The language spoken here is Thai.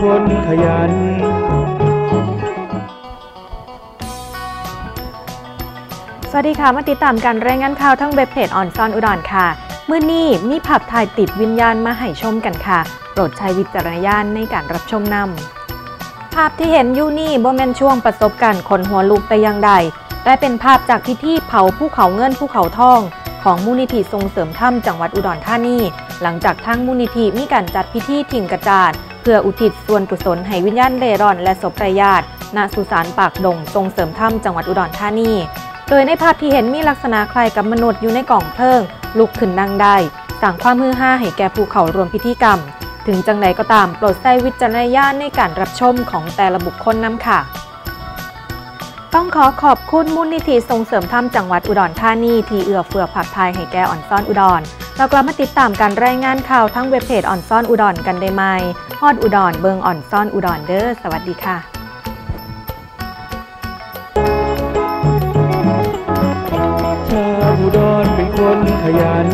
คนขยัน สวัสดีค่ะ มาติดตามการรายงานข่าวทั้งเว็บเพจออนซอนอุดรค่ะ เมื้อนี้มีผับถ่ายติดวิญญาณมาให้ชมกันค่ะ โปรดใช้วิจารณญาณในการรับชมนำภาพที่เห็นอยู่นี่บ่แม่นช่วงประสบการณ์คนหัวลุกแต่อย่างใดแต่เป็นภาพจากพิธีเผาภูเขาเงินภูเขาทอง ของมูลนิธิส่งเสริมถ้ำจังหวัดอุดรธานี หลังจากทางมูลนิธิมีการจัดพิธีทิ้งกระจาด เพื่ออุทิศส่วนกุศลให้วิญญาณเร่ร่อนและศพไร้ญาติณสุสานปากดงทรงเสริมถ้ำจังหวัดอุดรธานี โดยในภาพที่เห็นมีลักษณะคล้ายกับมนุษย์อยู่ในกล่องเพลิง ลุกขึ้นนั่งได้สร้างความฮือฮาให้แก่ภูเขารวมพิธีกรรม ถึงจังใดก็ตามโปรดใช้วิจารณญาณในการรับชมของแต่ละบุคคลน้ำค่ะ ต้องขอขอบคุณมูลนิธิส่งเสริมธรรมจังหวัดอุดรธานีที่เอื้อเฟื้อผักพายให้แก่อ่อนซ่อนอุดร เรากลับมาติดตามการรายงานข่าวทั้งเว็บเพจอ่อนซ่อนอุดรกันได้ไหมฮอดอุดรเบิงอ่อนซ่อนอุดรเด้อสวัสดีค่ะชาวอุดรเป็นคนขยัน